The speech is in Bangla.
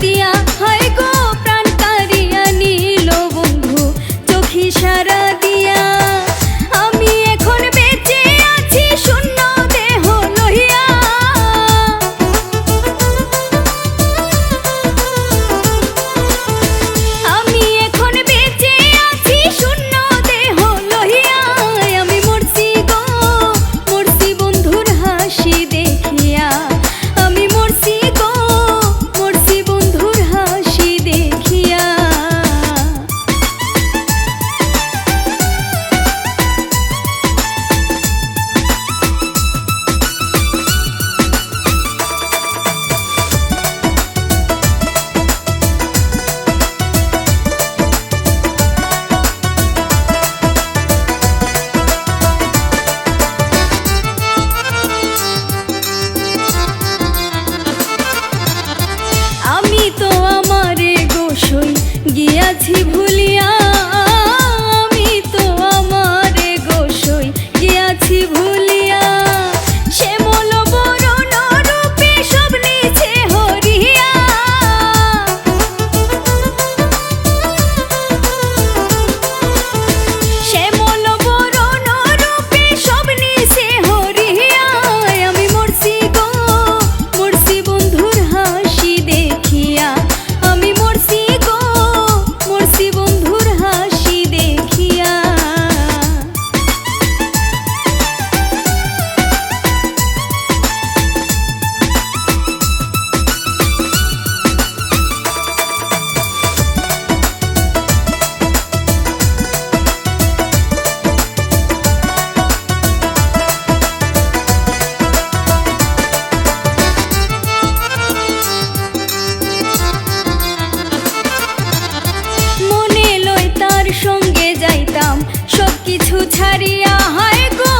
দিয়া গেছি ভুলিয়া সব কিছু ছাড়িয়া হয় গো।